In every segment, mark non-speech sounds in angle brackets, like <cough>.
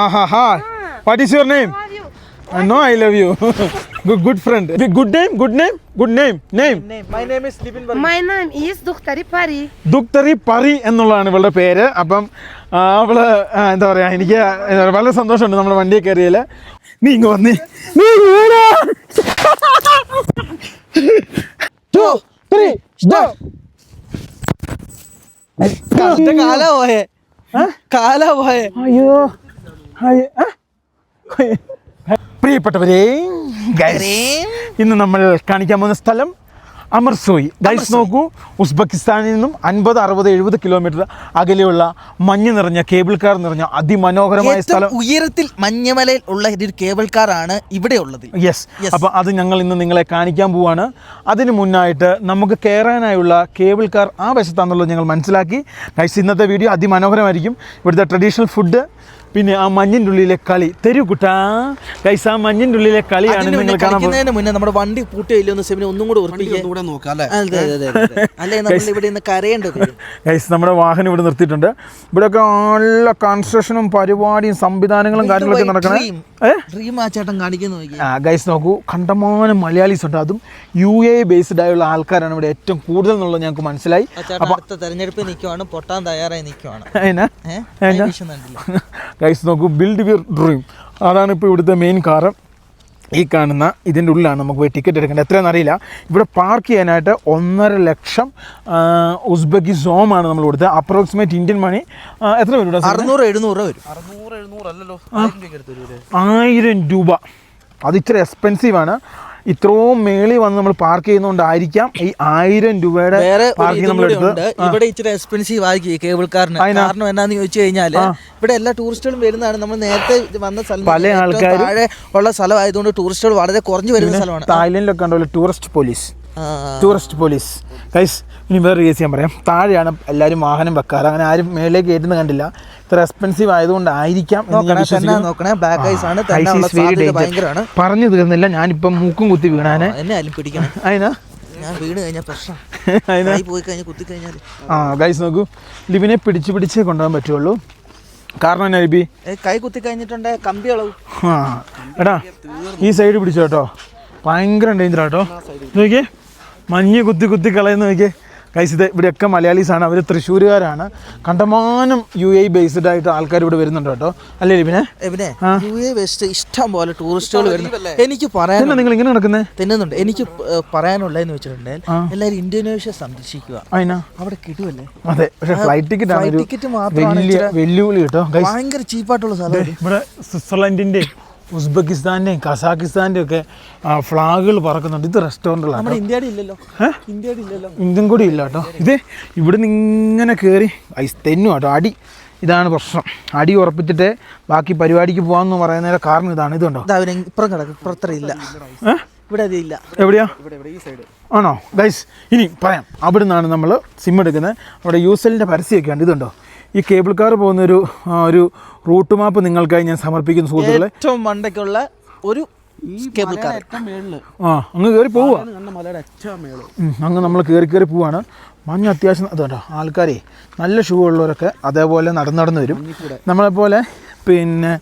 Aha, hi. What is your name? Love you. I know I love you. good, good friend. Good name, good name, good name, name. My name is Lipin Varghese. My name is Dr. Pari. Duktari Pari എന്നുള്ളതാണ് ഇവളുടെ പേര് അപ്പം അവൾ എന്താ പറയാ എനിക്ക് വളരെ സന്തോഷമുണ്ട് നമ്മുടെ വണ്ടിയെ കയറിയതിൽ നീ ഇങ്ങ് വന്നേ നീ go. കറക്റ്റ് കാലാ പോയേ കാലാ പോയേ അയ്യോ? പ്രിയപ്പെട്ടവരെ ഇന്ന് നമ്മൾ കാണിക്കാൻ പോകുന്ന സ്ഥലം അമർസോയി. ഗൈസ് നോക്കൂ ഉസ്ബെക്കിസ്ഥാനിൽ നിന്നും അൻപത് അറുപത് എഴുപത് കിലോമീറ്റർ അകലെയുള്ള മഞ്ഞ് നിറഞ്ഞ കേബിൾ കാർ നിറഞ്ഞ അതിമനോഹരമായ സ്ഥലം. ഉയരത്തിൽ മഞ്ഞമലയിൽ ഉള്ള ഒരു കേബിൾ കാർ ആണ് ഇവിടെ ഉള്ളത്. യെസ് അപ്പൊ അപ്പോൾ അത് ഞങ്ങൾ ഇന്ന് നിങ്ങളെ കാണിക്കാൻ പോവാണ്. അതിന് മുന്നായിട്ട് നമുക്ക് കയറാനായുള്ള കേബിൾ കാർ ആ വശത്താണെന്നുള്ളത് ഞങ്ങൾ മനസ്സിലാക്കി. ഗൈസ് ഇന്നത്തെ വീഡിയോ അതിമനോഹരമായിരിക്കും. ഇവിടുത്തെ ട്രഡീഷണൽ ഫുഡ് പിന്നെ ആ മഞ്ഞിന്റെ ഉള്ളിലെ കളി. തരൂ കുട്ടാ. ഗൈസ് ആ മഞ്ഞിന്റെ ഉള്ളിലെ കളിയാണ് മുന്നേ നിങ്ങൾ കാണാൻ മുന്നേ നമ്മുടെ വണ്ടി പൂട്ടിയില്ലോ എന്ന് സെമിന് ഒന്നും കൂടെ ഉറപ്പിക്കാൻ കൂടെ നോക്കാം അല്ലേ? അതെ അതെ അതെ അതെ. അല്ലേ നമ്മൾ ഇവിടെ ഇന്ന് കരയേണ്ടത്? ഗൈസ് നമ്മുടെ വാഹനം ഇവിടെ നിർത്തിയിട്ടുണ്ട്. ഇവിടെയൊക്കെ നല്ല കൺസ്ട്രക്ഷനും പരിപാടിയും സംവിധാനങ്ങളും കാര്യങ്ങളൊക്കെ നടക്കണേ. ഏ? ഡ്രീം ആ ചേട്ടൻ കാണിക്കുന്നു നോക്കി ആ ഗൈസ് നോക്കൂ. കണ്ടമാനം മലയാളീസ് ഉണ്ട്. അതും യു എ ബേസ്ഡ് ആയുള്ള ആൾക്കാരാണ് ഇവിടെ ഏറ്റവും കൂടുതൽ എന്നുള്ളത് ഞങ്ങൾക്ക് മനസ്സിലായി. അടുത്ത തെരഞ്ഞെടുപ്പിൽ നിൽക്കുവാണ് പൊട്ടാൻ തയ്യാറായി നിൽക്കുവാണ് <laughs> ഗൈസ് നോക്കൂ ബിൽഡ് യുവർ ഡ്രീം അതാണ് ഇപ്പോൾ ഇവിടുത്തെ മെയിൻ കാറ് ഈ കാണുന്ന ഇതിന്റെ ഉള്ളിലാണ് നമുക്ക് പോയി ടിക്കറ്റ് എടുക്കേണ്ടത്. എത്രയാണെന്ന് അറിയില്ല. ഇവിടെ പാർക്ക് ചെയ്യാനായിട്ട് ഒന്നര ലക്ഷം ഉസ്ബെക്കി സോമാണ് നമ്മൾ കൊടുത്തത്. അപ്രോക്സിമേറ്റ് ഇന്ത്യൻ മണി എത്ര വരും? അറുന്നൂറ് എഴുന്നൂറ് രൂപ വരും. അറുന്നൂറ് എഴുന്നൂറ് അല്ലല്ലോ. ആയിരം രൂപ. അത് ഇത്ര എക്സ്പെൻസീവ് ആണ്. ഇത്രയും മേളി വന്ന് നമ്മൾ പാർക്ക് ചെയ്യുന്നതുകൊണ്ടായിരിക്കാം ഈ ആയിരം രൂപയുടെ പാർക്കിംഗ് നമ്മൾ എടുത്തത്. ഇവിടെ ഇച്ചിരി എക്സ്പെൻസീവ് ആക്കി കേബിൾ കാറിന്? കാരണം എന്നാന്ന് ചോദിച്ചു കഴിഞ്ഞാൽ ഇവിടെ എല്ലാ ടൂറിസ്റ്റുകളും വരുന്നതാണ്. നമ്മൾ നേരത്തെ വന്ന സ്ഥലം പല ആൾക്കാർ ഉള്ള സ്ഥലമായതുകൊണ്ട് ടൂറിസ്റ്റുകൾ വളരെ കുറഞ്ഞു വരുന്ന സ്ഥലമാണ്. തായ്ലൻഡിലൊക്കെ ഉണ്ടല്ലോ tourist police tourist police. Guys ഇനി വേറെ കേസ് ഞാൻ പറയാം. താഴെയാണ് എല്ലാവരും വാഹനം വെക്കാറ്. അങ്ങനെ ആരും മേലേക്ക് കയറ്റുന്ന കണ്ടില്ല. ഇത്ര എക്സ്പെൻസീവ് ആയതുകൊണ്ടായിരിക്കാം പറഞ്ഞു തീർന്നില്ല. ഞാനിപ്പം മൂക്കും കുത്തി വീണാനെ. അതിനാ ആ ഗൈസ് നോക്കൂ. ലിബിനെ പിടിച്ച് പിടിച്ചേ കൊണ്ടുപോകാൻ പറ്റുള്ളൂ. കാരണം എന്നാ ലിബി? കൈ കുത്തി കഴിഞ്ഞിട്ടുണ്ട്? കമ്പി അളവ്. ആ എടാ ഈ സൈഡ് പിടിച്ചോ കേട്ടോ. ഭയങ്കര ഡേഞ്ചർ കേട്ടോ നോക്കിയേ. മഞ്ഞ് കുത്തി കുത്തി കളയുന്ന നോക്കിയേ. കൈസ് ഇത് ഇവിടെയൊക്കെ മലയാളീസാണ്. അവർ തൃശ്ശൂരുകാരാണ്. കണ്ടമാനം യു എ ബേസ്ഡ് ആയിട്ട് ആൾക്കാർ ഇവിടെ വരുന്നുണ്ട് കേട്ടോ. അല്ലേ പിന്നെ യു എ ബേസ്ഡ് ഇഷ്ടം പോലെ ടൂറിസ്റ്റുകൾ വരുന്നു. എനിക്ക് പറയാൻ നിങ്ങൾ ഇങ്ങനെ നടക്കുന്നത് തിന്നുന്നുണ്ട്. എനിക്ക് പറയാനുള്ളതെന്ന് വെച്ചിട്ടുണ്ടെങ്കിൽ എല്ലാവരും ഇന്തോനേഷ്യ സന്ദർശിക്കുക അതിനാ അവിടെ കിട്ടുമല്ലേ അതെ പക്ഷേ ഫ്ലൈറ്റ് ടിക്കറ്റ് ആണ് മാത്രം മാത്രമാണ് വെല്ലുവിളി കേട്ടോ. ഗൈസ് ഭയങ്കര ചീപ്പായിട്ടുള്ള സ്ഥലം ഇവിടെ സ്വിറ്റ്സർലൻഡിന്റെയും ഉസ്ബെക്കിസ്ഥാന്റെയും കസാഖിസ്ഥാന്റെയും ഒക്കെ ഫ്ലാഗുകൾ പറക്കുന്നുണ്ട്. ഇത് റെസ്റ്റോറന്റുകളാണ് നമ്മുടെ ഇന്ത്യയുടെ ഇല്ലല്ലോ. ഇന്ത്യയുടെ ഇല്ലല്ലോ. ഇന്ത്യൻ കൂടി ഇല്ല കേട്ടോ. ഇത് ഇവിടെ നിന്ന് ഇങ്ങനെ കയറി ഐസ് തെന്നു കേട്ടോ. അടി ഇതാണ് പ്രശ്നം. അടി ഉറപ്പിച്ചിട്ട് ബാക്കി പരിപാടിക്ക് പോകാമെന്ന് പറയുന്നതിന്റെ കാരണം ഇതാണ്. ഇതുണ്ടോ ഇത് അവർ ഇപ്പുറം കിടക്കും ഇപ്പുറത്ര ഇല്ല? ഇവിടെ അത് ഇല്ല. എവിടെയാ? ആണോ? ഗൈസ് ഇനി പറയാം. അവിടെ നിന്നാണ് നമ്മൾ സിം എടുക്കുന്നത്. അവിടെ യൂസലിന്റെ പരസ്യമൊക്കെ ഉണ്ട്. ഇതുണ്ടോ ഈ കേബിൾ കാർ പോകുന്ന ഒരു ഒരു റൂട്ട് മാപ്പ് നിങ്ങൾക്കായി ഞാൻ സമർപ്പിക്കുന്ന സുഹൃത്തുക്കളെ. ഏറ്റവും മണ്ടയ്ക്കുള്ള ഒരു കേബിൾ കാർ ആ അങ്ങ് കയറി പോവുക. ഉം, അങ്ങ് നമ്മൾ കയറി കയറി പോവാണ്. മഞ്ഞ അത്യാവശ്യം അതുകൊണ്ടോ ആൾക്കാരെ നല്ല ഷൂ ഉള്ളവരൊക്കെ അതേപോലെ നടന്ന് നടന്ന് വരും. നമ്മളെപ്പോലെ പിന്നെ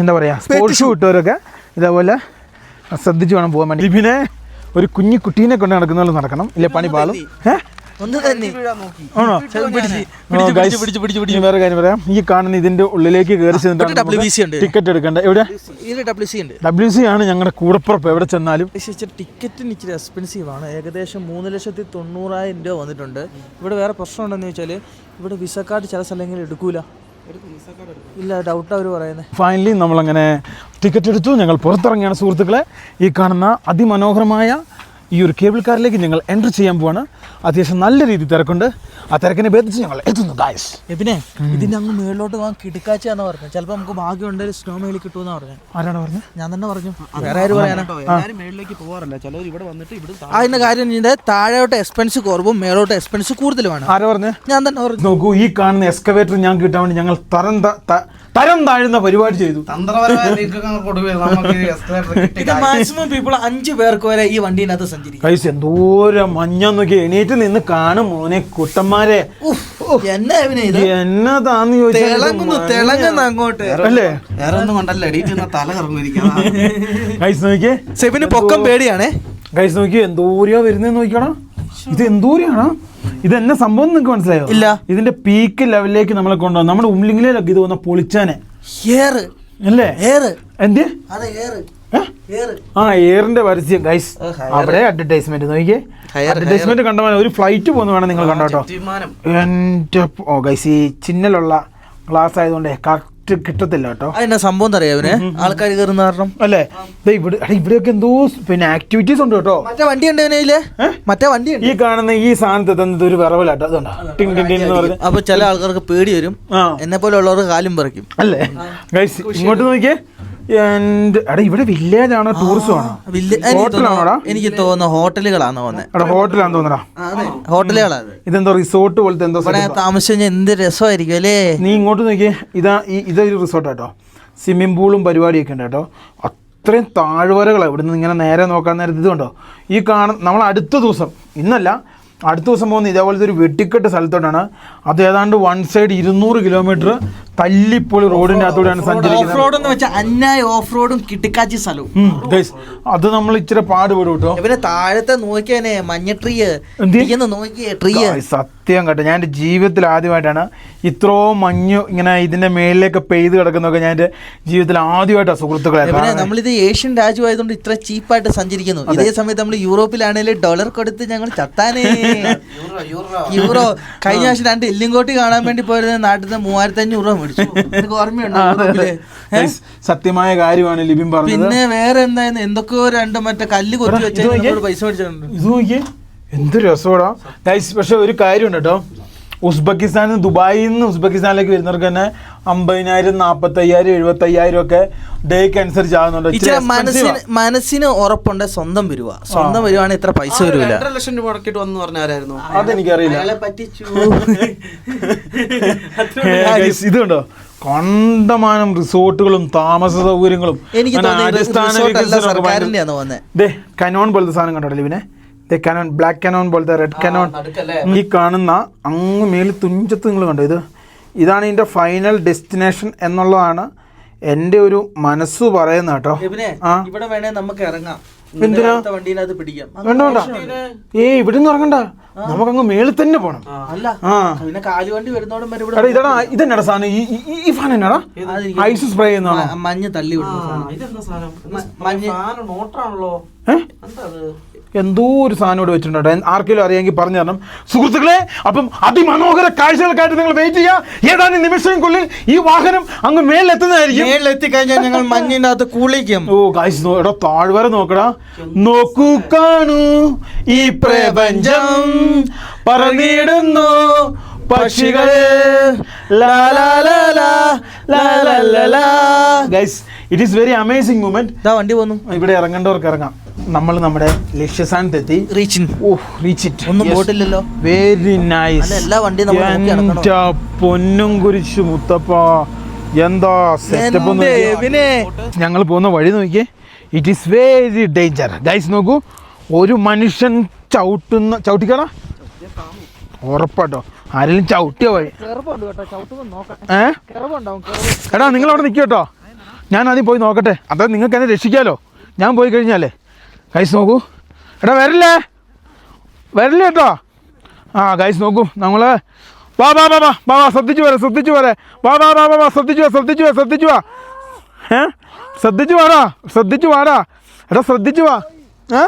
എന്താ പറയുക സ്പോർട്സ് ഷൂ ഇട്ടവരൊക്കെ ഇതേപോലെ ശ്രദ്ധിച്ച് വേണം പോകാൻ വേണ്ടി. പിന്നെ ഒരു കുഞ്ഞു കുട്ടീനെ കൊണ്ട് നടക്കുന്ന നടക്കണം. ഇല്ലേ പണി പാളും. ഏ ഒന്ന് തന്നെ. ആണോ? പിടിച്ച്, guys, പിടിച്ച്, പിടിച്ച്, വേറെ കാര്യം പറയാം. ഈ കാണുന്ന ഇതിന്റെ ഉള്ളിലേക്ക് കയറി ഉണ്ട്. ടിക്കറ്റ് എടുക്കണ്ട എവിടെ? ഡബ്ല്യു സി ഉണ്ട്. ഡബ്ല്യു സി ആണ് ഞങ്ങളുടെ കൂടപ്പുറപ്പ്. എവിടെ ചെന്നാലും. ടിക്കറ്റിന് ഇച്ചിരി എക്സ്പെൻസീവ് ആണ്. ഏകദേശം മൂന്ന് ലക്ഷത്തി തൊണ്ണൂറായിരം രൂപ വന്നിട്ടുണ്ട്. ഇവിടെ വേറെ പ്രശ്നം ഉണ്ടെന്ന് വെച്ചാൽ ഇവിടെ വിസ കാർഡ് ചില സ്ഥലങ്ങളിൽ എടുക്കൂല. ഇല്ല ഡൗട്ട് അവർ പറയുന്നത് ഫൈനലി നമ്മളങ്ങനെ ടിക്കറ്റ് എടുത്തു. ഞങ്ങൾ പുറത്തിറങ്ങിയാണ് സുഹൃത്തുക്കളെ. ഈ കാണുന്ന അതിമനോഹരമായ ഈ ഒരു കേബിൾ കാറിലേക്ക് ഞങ്ങൾ എന്റർ ചെയ്യാൻ പോവാണ്. അത്യാവശ്യം നല്ല രീതിയിൽ തിരക്കുണ്ട്. ആ തിരക്കിനെ ഭേദിച്ച് ഞങ്ങൾ എത്തുന്നു ഗായസ് എബിനെ ഇതിന്റെ അങ്ങ് മേളിലോട്ട് പോകാൻ കിടക്കാച്ച എന്ന് പറഞ്ഞു. ചിലപ്പോൾ നമുക്ക് ഭാഗ്യം ഉണ്ടെങ്കിൽ സ്നോ മേളിൽ കിട്ടുമെന്ന് പറഞ്ഞു. ആരാണ് പറഞ്ഞു? ഞാൻ തന്നെ പറഞ്ഞു. വേറെ ആര് പറയാനാ? എല്ലാരും മേളിലേക്ക് പോവാറില്ല ചിലവർ ഇവിടെ വന്നിട്ട് ഇവിടെ അതിന്റെ കാര്യം ഇതിന്റെ താഴോട്ട് എക്സ്പെൻസ് കുറവും മേളോട്ട് എക്സ്പെൻസ് കൂടുതലുമാണ്. ആരാ പറഞ്ഞു? ഞാൻ തന്നെ പറഞ്ഞു. നോക്കൂ ഈ കാണുന്ന എക്സ്കവേറ്റർ ഞാൻ കിട്ടാൻ വേണ്ടി ഞങ്ങൾ തരം തരം താഴ്ന്ന പരിപാടി ചെയ്തു. മാക്സിമം പീപ്പിൾ അഞ്ചു പേർക്ക് വരെ ഈ വണ്ടിനകത്ത് സഞ്ചരിക്കും. എന്തോരം മഞ്ഞ നോക്കി എണീറ്റ് നിന്ന് കാണും മോനെ കുട്ടന്മാരെ. എന്നതാന്ന് ചോദിച്ചാൽ പൊക്കം പേടിയാണേ. കൈസ് നോക്കി എന്തോരോ വരുന്നേ നോക്കണം ഇത് എന്തോരാണ് ഇത് എന്നെ സംഭവം നിങ്ങൾക്ക് മനസ്സിലായോ? ഇല്ല. ഇതിന്റെ പീക്ക് ലെവലിലേക്ക് നമ്മളെ കൊണ്ടുവന്നു. നമ്മുടെ ഉമ്ലിങ്ങിലൊക്കെ ഇത് വന്ന പൊളിച്ചാനെ. അല്ലേ? എന്ത്? ആ എയറിന്റെ പരസ്യം ഗൈസ് അവിടെ അഡ്വർടൈസ്മെന്റ് നോക്കിയേ അഡ്വർടൈസ്മെന്റ് കണ്ട ഒരു ഫ്ലൈറ്റ് പോകുന്ന വേണം നിങ്ങൾ കണ്ടോട്ടോ എന്റെ ഓ ഗൈസ് ഈ ചിന്നലുള്ള ഗ്ലാസ് ആയതുകൊണ്ട് കറക്റ്റ് കിട്ടത്തില്ല കേട്ടോ. അതെന്നാ സംഭവം അറിയാം അവന്? ആൾക്കാർ കയറുന്ന കാരണം. അല്ലേ? ഇവിടെ ഇവിടെയൊക്കെ എന്തോ പിന്നെ ആക്ടിവിറ്റീസ് ഉണ്ട് കേട്ടോ. മറ്റേ വണ്ടി ഉണ്ട്? മറ്റേ വണ്ടി ഉണ്ട്. ഈ കാണുന്ന ഈ സാധനത്തെ തന്നത് ഒരു വിറവലാട്ടോ. അപ്പൊ ചില ആൾക്കാർക്ക് പേടി വരും. എന്നെ പോലെ ഉള്ളവർക്ക് കാലും പറിക്കും. അല്ലേ? ഇങ്ങോട്ട് നോക്കിയേ. എടാ ഇവിടെ വില്ലേജ് ആണോ? ടൂറിസം ആണോ? ഹോട്ടലാണോടാ തോന്നുന്നു- എനിക്ക് തോന്നുന്നു ഹോട്ടലുകളാണ് തോന്നുന്നത് ഹോട്ടലാണ് ഹോട്ടലാന്ന് തോന്നടാ ഹോട്ടലുകളാണ് ഇതെന്തോ റിസോർട്ട് പോലത്തെ എന്തോ താമസിച്ചു എന്ത് രസമായിരിക്കും അല്ലേ? നീ ഇങ്ങോട്ട് നോക്കിയേ. ഇതാ ഈ ഇതൊരു റിസോർട്ട് കേട്ടോ സ്വിമ്മിംഗ് പൂളും പരിപാടിയൊക്കെ ഉണ്ട് കേട്ടോ. അത്രയും താഴ്വരകളാണ് ഇവിടുന്ന് ഇങ്ങനെ നേരെ നോക്കാൻ നേരത്ത് ഇതുണ്ടോ ഈ കാണാൻ നമ്മൾ അടുത്ത ദിവസം ഇന്നല്ല അടുത്ത ദിവസം പോകുന്ന ഇതേപോലത്തെ ഒരു വെട്ടിക്കെട്ട് സ്ഥലത്തോട്ടാണ്. അത് ഏതാണ്ട് വൺ സൈഡ് ഇരുന്നൂറ് കിലോമീറ്റർ തല്ലിപ്പൊളി റോഡിന്റെ അകത്തൂടെയാണ് ഓഫ് സഞ്ചരിക്കുന്നത്. റോഡ് എന്ന് വെച്ചാൽ അന്യായ ഓഫ് റോഡും കിട്ടിക്കാച്ചി സ്ഥലവും. ഉം, guys, അത് നമ്മൾ ഇച്ചിരി പാടുപെടും കേട്ടോ ഇവനെ താഴത്തെ നോക്കിയാനെ മഞ്ഞ ട്രീ എന്ത്? നോക്കിയേ ട്രീ സത്യം കേട്ടോ. ഞാൻ എന്റെ ജീവിതത്തിൽ ആദ്യമായിട്ടാണ് ഇത്രോ മഞ്ഞു ഇങ്ങനെ ഇതിന്റെ മേളിലേക്ക് പെയ്ത് കിടക്കുന്നൊക്കെ ഞാൻ എന്റെ ജീവിതത്തിൽ ആദ്യമായിട്ടാണ് സുഹൃത്തുക്കളെ. ഇവനെ കാണുന്നത്. നമ്മളിത് ഏഷ്യൻ രാജ്യമായതുകൊണ്ട് ഇത്ര ചീപ്പായിട്ട് സഞ്ചരിക്കുന്നു. ഇതേ സമയത്ത് നമ്മൾ യൂറോപ്പിലാണെങ്കിൽ ഡോളർ കൊടുത്ത് ഞങ്ങൾ ചത്താനേ. യൂറോ കഴിഞ്ഞ ആഴ്ച രണ്ട് ഇല്ലിങ്കോട്ടി കാണാൻ വേണ്ടി പോയത് നാട്ടിൽ നിന്ന് മൂവായിരത്തി അഞ്ഞൂറ് രൂപ സത്യമായ കാര്യമാണ് ലിബിൻ പറഞ്ഞത്. പിന്നെ വേറെ എന്തായിരുന്നു എന്തൊക്കെയോ രണ്ട് മറ്റേ കല്ല് കൊത്തി വെച്ചാൽ പൈസ മേടിച്ചിട്ടുണ്ട് ഇത് എന്ത് രസമാടാ. പക്ഷെ ഒരു കാര്യം ഉണ്ട് കേട്ടോ. ഉസ്ബെക്കിസ്ഥാനിൽ നിന്ന് ദുബായിൽ നിന്ന് ഉസ്ബെക്കിസ്ഥാനിലേക്ക് വരുന്നവർക്ക് തന്നെ അമ്പതിനായിരം നാൽപ്പത്തയ്യായിരം എഴുപത്തയ്യായിരം ഒക്കെ ഡേക്ക് അനുസരിച്ച് ആകുന്നുണ്ട് മനസ്സിന് ഉറപ്പുണ്ട് സ്വന്തം വരുക സ്വന്തം വരുവാണെങ്കിൽ ഇത്ര പൈസ വരുവല്ല ലക്ഷം രൂപ മുടക്കിട്ട് വന്നു പറഞ്ഞാരായിരുന്നു അതെനിക്കറിയില്ല. ഇതുണ്ടോ? കണ്ടമാനം റിസോർട്ടുകളും താമസ സൗകര്യങ്ങളും. എനിക്ക് കനോൺ പോലത്തെ സാധനം കണ്ടോ ഇവനെ കനോൺ ബ്ലാക്ക് കനോൺ പോലത്തെ റെഡ് കനോൺ ഈ കാണുന്ന അങ്ങ് മേലിൽ തുഞ്ചത്ത് നിങ്ങൾ കണ്ടു ഇത്? ഇതാണ് ഇതിന്റെ ഫൈനൽ ഡെസ്റ്റിനേഷൻ എന്നുള്ളതാണ് എന്റെ ഒരു മനസ്സ് പറയുന്ന കേട്ടോ. ഇവിടെ വേണേ നമുക്ക് ഇറങ്ങാം. എന്തിനാ? വേണ്ട വേണ്ട. ഏ ഇവിടെ നിന്ന് ഇറങ്ങണ്ട. നമുക്കങ്ങ് മേളിൽ തന്നെ പോണം. അല്ല. ആ. പിന്നെ കാലുവണ്ടി വരുന്നോടും ഇതാടാ ഇതെന്നാടാ സാധനം? ഈ ഫാൻ എന്നാടാ? ഐസ് സ്പ്രേ ചെയ്യുന്നതാണോ മഞ്ഞ് തള്ളി വിടുന്ന സാധനം. മഞ്ഞ്. നോട്ടാണല്ലോ എന്തോ ഒരു സാധനം ഇവിടെ വെച്ചിട്ടുണ്ട് ആർക്കെങ്കിലും അറിയാമെങ്കിൽ പറഞ്ഞു തരണം. സുഹൃത്തുക്കളെ അപ്പം അതിമനോഹര കാഴ്ചകൾക്കായിട്ട് നിങ്ങൾ വെയിറ്റ് ചെയ്യുക. ഏതാനും നിമിഷങ്ങൾക്കുള്ളിൽ ഈ വാഹനം അങ്ങ് മേളിലെത്തുന്നതായിരിക്കും. മേളിലെത്തി കഴിഞ്ഞാൽ ഞങ്ങൾ മഞ്ഞിന്റെ അകത്ത് കുളിക്കും. ഓ കാഴ്ച എടാ താഴ്വര നോക്കടാ. നോക്കൂ കാണൂ. ഈ പ്രപഞ്ചം പറഞ്ഞിടുന്നു പക്ഷികൾ it is very amazing moment വണ്ടി പോന്നു. ഇവിടെ ഇറങ്ങേണ്ടവർക്ക് ഇറങ്ങാം. നമ്മൾ നമ്മുടെ ലക്ഷ്യസ്ഥാനത്തെത്തി. റീച്ചിൻ റീച്ച് ഇറ്റ് ഒന്നും പോയിട്ടില്ലല്ലോ. വെരി നൈസ് അല്ല, എല്ലാ വണ്ടിയും നമ്മൾ. പൊന്നും കുരിശ് മുത്തപ്പ. എന്താ സെറ്റപ്പ് എബിനെ. ഞങ്ങൾ പോകുന്ന വഴി നോക്കിയേ. It is very danger guys നോക്കൂ. ഒരു മനുഷ്യൻ ചവിട്ടുന്ന ചവിട്ടിക്കടാ ഉറപ്പാട്ടോ. ആരെങ്കിലും ചവിട്ടിയ വഴി. ഏ? എടാ നിങ്ങൾ അവിടെ നിൽക്കുക ഞാൻ ആദ്യം പോയി നോക്കട്ടെ. അതായത് നിങ്ങൾക്ക് എന്നെ രക്ഷിക്കാലോ. ഞാൻ പോയി കഴിഞ്ഞാലേ. ഗൈസ് നോക്കൂ എടാ വരില്ലേ വരില്ല കേട്ടോ ആ ഗൈസ് നോക്കൂ നമ്മൾ വാ വാ വാ വാ വാ വാ ശ്രദ്ധിച്ചു വരെ ശ്രദ്ധിച്ചു വരെ വാ വാ വാ വാ വാ ശ്രദ്ധിച്ചു വാ ശ്രദ്ധിച്ചു വാ ശ്രദ്ധിച്ചു വാ ഏ ശ്രദ്ധിച്ചു വാടാ ശ്രദ്ധിച്ചു വാടാ എടാ ശ്രദ്ധിച്ചു വാ ഏ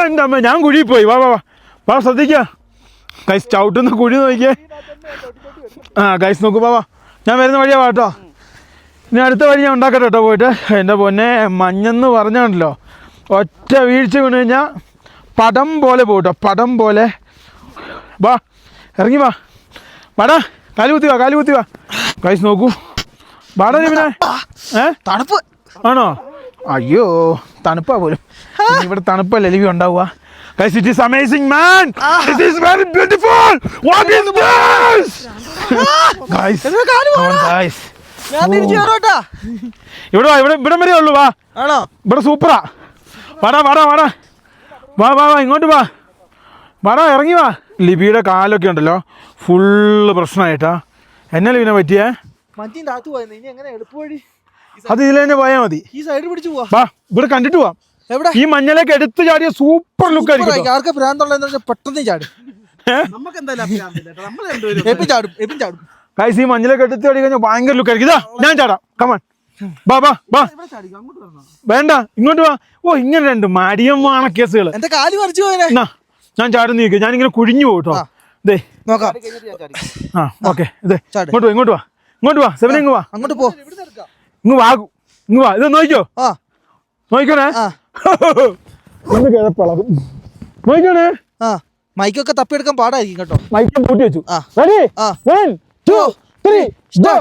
എന്റെ അമ്മ ഞാൻ കുഴിയിൽ പോയി വാ വാ വാ വാ ശ്രദ്ധിക്കുക ഗൈസ് ചവിട്ടുന്ന കുഴി നോക്കിയേ ആ ഗൈസ് നോക്കൂ വാ വാ ഞാൻ വരുന്ന വഴിയാ വാട്ടോ ഇനി അടുത്ത വഴി ഞാൻ ഉണ്ടാക്കട്ടെ കേട്ടോ പോയിട്ട് എന്റെ പൊന്നെ മഞ്ഞെന്ന് പറഞ്ഞാണല്ലോ ഒറ്റ വീഴ്ച വീണ് കഴിഞ്ഞാൽ പടം പോലെ പോട്ടോ പടം പോലെ. വാ ഇറങ്ങി വാ. വാടാ കാലു കുത്തി വാ കാലു കുത്തി വാ. കൈസ് നോക്കൂ. വാടാ പിന്നെ ഏ? തണുപ്പ്. ആണോ? അയ്യോ തണുപ്പാ പോലും. ഇവിടെ തണുപ്പല്ലേ ലിവി ഉണ്ടാവുക. Guys, it is amazing, man! Ah. It is very beautiful! What is this? guys, come on, guys. ഞാൻ തിരിച്ചു കയറോട്ടാ ഇവിടെ ഇവിടെ ഇവിടെ വരെ ഉള്ളു വാ. ആണോ? ഇവിടെ സൂപ്പറാ വാടാ വാടാ വാടാ. വാ വാ വാ ഇങ്ങോട്ട് വാ. വാടാ ഇറങ്ങി വാ. ലിബിയുടെ കാലൊക്കെ ഉണ്ടല്ലോ. ഫുള്ള് പ്രശ്നമായിട്ടാ. എന്നെ ലിബിനെ പറ്റിയേ? പോയത് ഇനി എങ്ങനെ എളുപ്പവഴി അത് ഇതിൽ തന്നെ പോയാൽ മതി. ഈ സൈഡ് പിടിച്ചു പോവാ. വാ ഇവിടെ കണ്ടിട്ട് പോവാം. എവിടെ? ഈ മഞ്ഞലേക്ക് എടുത്ത് ചാടിയ സൂപ്പർ ലുക്ക് ആയിരിക്കും കേട്ടോ. ആർക്ക് ഭ്രാന്തുള്ളതെന്ന് വെച്ചാൽ പെട്ടെന്ന് ചാടും. നമുക്ക് എന്തായാലും ചാടും എപ്പം ചാടും. ഗൈസ് ഈ മഞ്ഞലേക്ക് എടുത്ത് ചാടി കഴിഞ്ഞാൽ ഭയങ്കര ലുക്ക് ആയിരിക്കും. ഇതാ ഞാൻ ചാടാം. കമാൻ ബാ ബാ ബാ. വേണ്ട ഇങ്ങോട്ട് വാ. ഓ ഇങ്ങനെ രണ്ട് മടിയമ്മാണ് കേസുകൾ എന്റെ കാൽ മറിച്ചു എന്നാ ഞാൻ ചാടുന്ന നിൽക്കുക ഞാനിങ്ങനെ കുഴിഞ്ഞു പോട്ടോ കേട്ടോ ദേ. നോക്കാം. ആ ഓക്കെ. ഇതേ. ഇങ്ങോട്ട് വാ ഇങ്ങോട്ട് വാ. ഇങ്ങോട്ട് വാ സെവൻ ഇങ്ങ് വാ. അങ്ങോട്ട് പോ. ഇങ്ങ് വാ ഇങ്ങ് വാ. ഇത് നോക്കിയോ ആ. നോക്കണേ ഒന്ന് കിഴപ്പളകും നോക്കണേ ആ. മൈക്കൊക്കെ തപ്പിയെടുക്കാൻ പാടായിരിക്കും കേട്ടോ. മൈക്കും പൂട്ടി വെച്ചു. ആ. റെഡി ആ. വൺ ടു ത്രീ ഗോ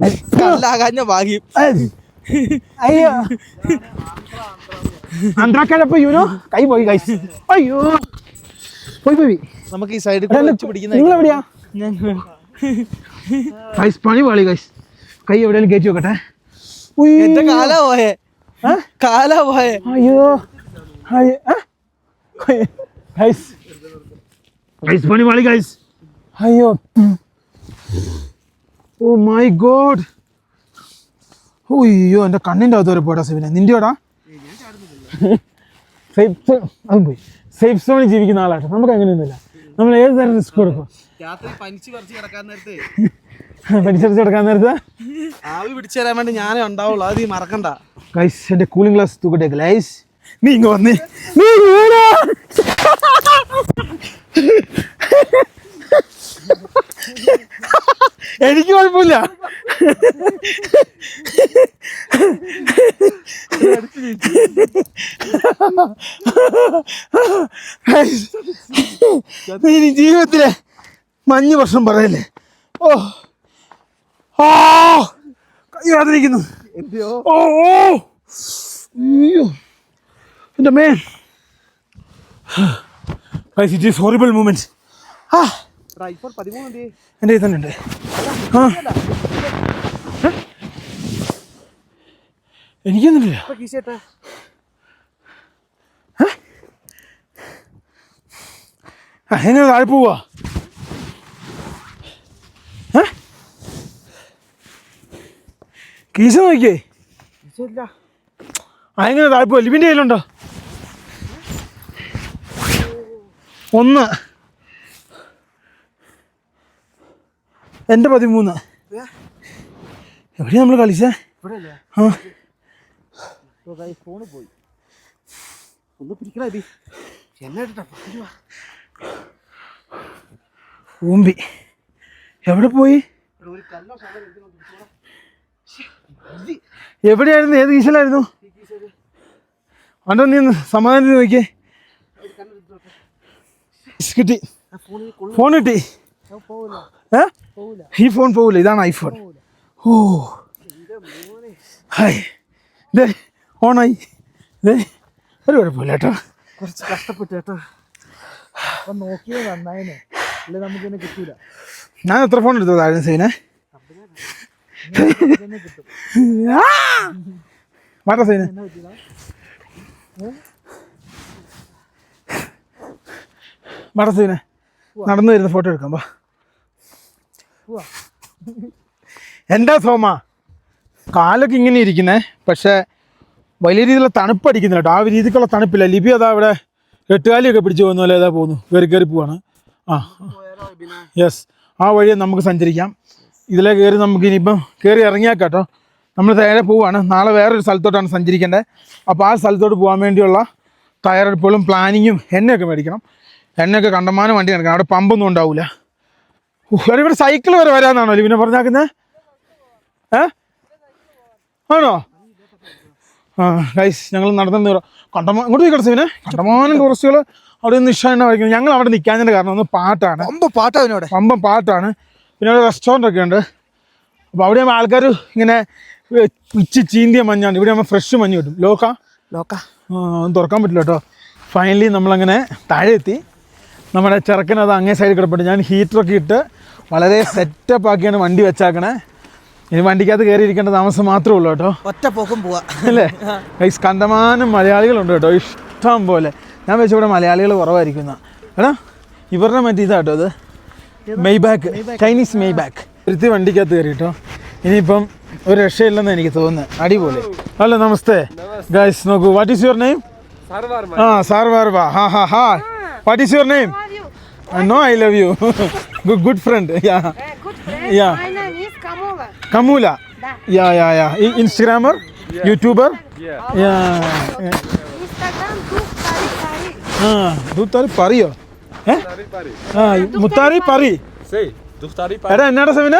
കല്ലാകാഞ്ഞ ഭാഗ്യം. അയ്യോ. അന്ത്രാക്കടപ്പ് യൂനോ കൈ പോയി കൈ അയ്യോ. പോയി പോയി. നമുക്ക് ഈ സൈഡിൽ നിങ്ങൾ എവിടെയാ? ഗൈസ് പണി പാളി ഗൈസ് കൈ എവിടെയെങ്കിലും കയറ്റി വെക്കട്ടെ. ഉയ്യോ. എന്റെ കാലാ പോയേ. ഏ? കാലാ പോയേ. അയ്യോ. അയ്യ, ഏ? ഗൈസ് ഗൈസ് പണി പാളി ഗൈസ് അയ്യോ. ഓ മൈ ഗോഡ് അയ്യോ എന്റെ കണ്ണിന്റെ അകത്ത് വരെ പോടാ സെവിനെ നിന്റെയോടാ സേഫ് <laughs> അതും പോയി. സേഫ് സോണിൽ ജീവിക്കുന്ന ആളാട്ടെ. നമുക്ക് അങ്ങനെയൊന്നുമില്ല. നമ്മൾ ഏത് തരം റിസ്ക് കൊടുക്കും? രാത്രി പനിച്ച് പറിച്ച് കിടക്കാൻ നേരത്തെ. <laughs> പരിസരത്ത് കിടക്കാൻ നേരത്തെ? ആവി പിടിച്ചു തരാൻ വേണ്ടി ഞാനേ ഉണ്ടാവുള്ളൂ. അത് നീ മറക്കണ്ട. ഗൈസ് എന്റെ കൂളിംഗ് ഗ്ലാസ് തൂക്കട്ടെ ഗൈസ് നീ ഇങ്ങ് വന്നേ. നീ ഇങ്ങ് വാടാ. <laughs> എനിക്ക് കുഴപ്പമില്ല. ഇനി ജീവിതത്തിലെ മഞ്ഞ് വർഷം പറയല്ലേ? ഓ. ആ. കൈ വേദനിക്കുന്നു ഓ ഓ. അയ്യോ. എന്റെ may. Guys it is horrible moment ആ. എന്റെ തന്നെ ഉണ്ട്. ആ? എനിക്കൊന്നുമില്ല എങ്ങനെ താഴെ പോവാ? കീശ നോക്കിയേ. അതിന് താഴെ പോവാ? ലിബിന്റെ കയ്യിലുണ്ടോ? ഒന്ന്. എന്റെ പതിമൂന്ന്. എവിടെയാ നമ്മൾ കളിച്ചേ? ആ. ഫോണ് പോയി. ഒന്ന് പിടിക്കണ ഊമ്പി. എവിടെ പോയി? എവിടെയായിരുന്നു? ഏത് കീശലായിരുന്നു അണ്ടോ നീ ഒന്ന് സമാധാനത്തിന് നോക്കിയേ. കിട്ടി. ഫോൺ കിട്ടി. ഏ? ഈ ഫോൺ പോവില്ല ഇതാണ് ഐഫോൺ ഓ. ഹായ് ദേ ഓണായി. ദേ ഒരു കുഴപ്പമില്ല കേട്ടോ. കുറച്ച് കഷ്ടപ്പെട്ടു കേട്ടോ. അപ്പൊ നോക്കിയത് നന്നായിനെ. അല്ലെ നമുക്ക് ഇതിനെ കിട്ടൂല? ഞാൻ എത്ര ഫോൺ എടുത്തത് ആയിരുന്നു സൈനെ? മാറ്റാ സീനെ. മാറ്റാ സീനെ. നടന്നു വരുന്ന ഫോട്ടോ എടുക്കാം വാ. എന്താ സോമ? കാലൊക്കെ ഇങ്ങനെ ഇരിക്കുന്നേ പക്ഷേ വലിയ രീതിയിലുള്ള തണുപ്പ് അടിക്കുന്നില്ല കേട്ടോ. ആ രീതിക്കുള്ള തണുപ്പില്ല. ലിപി അതാ ഇവിടെ എട്ടുകാലിയൊക്കെ പിടിച്ചു പോകുന്ന പോലെ ഏതാ പോകുന്നു. കയറി കയറി പോവാണ്. ആ. യെസ് ആ വഴി നമുക്ക് സഞ്ചരിക്കാം. ഇതിലെ കയറി നമുക്ക് ഇനിയിപ്പം കയറി ഇറങ്ങിയാൽ കേട്ടോ. നമ്മൾ നേരെ പോവാണ്. നാളെ വേറൊരു സ്ഥലത്തോട്ടാണ് സഞ്ചരിക്കേണ്ടത്. അപ്പോൾ ആ സ്ഥലത്തോട്ട് പോകാൻ വേണ്ടിയുള്ള തയ്യാറെടുപ്പുകളും പ്ലാനിങ്ങും എണ്ണയൊക്കെ മേടിക്കണം. എണ്ണയൊക്കെ കണ്ടമാനം വണ്ടി നടക്കണം. അവിടെ പമ്പൊന്നും ഉണ്ടാവില്ല ഇവിടെ സൈക്കിൾ വരെ വരാന്നാണോ ലിവിനെ പറഞ്ഞാക്കുന്നത് ഏ? ആണോ? ആ ഗൈസ് ഞങ്ങൾ നടന്നു കണ്ടമാ ഇങ്ങോട്ട് പോയി പിന്നെ കണ്ടമാനം ടൂറിസ്റ്റുകൾ അവിടെ നിന്ന് ഇഷ്ടം വായിക്കുന്നത് ഞങ്ങൾ അവിടെ നിൽക്കാനുള്ള കാരണം ഒന്ന് പാട്ടാണ്. അമ്പം പാട്ടാണ് അവിടെ. അമ്പം പാട്ടാണ്. പിന്നെ അവിടെ റെസ്റ്റോറന്റ് ഒക്കെ ഉണ്ട്. അപ്പോൾ അവിടെ ആൾക്കാർ ഇങ്ങനെ പിച്ച് ചീന്തിയ മഞ്ഞാണ്. ഇവിടെ ആകുമ്പോൾ ഫ്രഷ് മഞ്ഞ് കിട്ടും. ലോക്ക? ലോക്ക. തുറക്കാൻ പറ്റില്ല കേട്ടോ. ഫൈനലി നമ്മളങ്ങനെ താഴെ എത്തി നമ്മുടെ ചെറുക്കനത് അങ്ങേ സൈഡിൽ കിടപ്പുണ്ട്. ഞാൻ ഹീറ്ററൊക്കെ ഇട്ട് വളരെ സെറ്റപ്പ് ആക്കിയാണ് വണ്ടി വെച്ചാക്കണേ. ഇനി വണ്ടിക്കകത്ത് കയറിയിരിക്കേണ്ട താമസം മാത്രമേ ഉള്ളൂ കേട്ടോ. ഒറ്റ പോക്കും പോവാ. അല്ലേ? ഗൈസ് കണ്ടമാനം മലയാളികളുണ്ട് കേട്ടോ. ഇഷ്ടം പോലെ. ഞാൻ വെച്ച ഇവിടെ മലയാളികൾ കുറവായിരിക്കുന്ന. എടാ ഇവരുടെ മറ്റേ ഇതാ കേട്ടോ അത്. May back Chinese May back ഒരുത്തി വണ്ടിക്കകത്ത് കയറി കേട്ടോ. ഇനിയിപ്പം ഒരു രക്ഷയില്ലെന്ന് എനിക്ക് തോന്നുന്നത്. അടിപൊളി. ഹലോ നമസ്തേ. ഗൈസ് നോക്കൂ. വാട്ട് ഈസ് യുവർ നെയിം ആ സാർ വാർവ ഹാ ഹാ. ഹാ what is your name no I love you good good friend yeah Uh, good friend. Yeah. My name is Kamula. കമൂല Da. Yeah yeah yeah instagrammer youtuber yeah Instagram Duk Tari Tari. ആ ദൂത്താറി പറയോ ഏ ആ മുത്താറി പറി Sei, Duftari എടാ എന്നാടാ സെമിന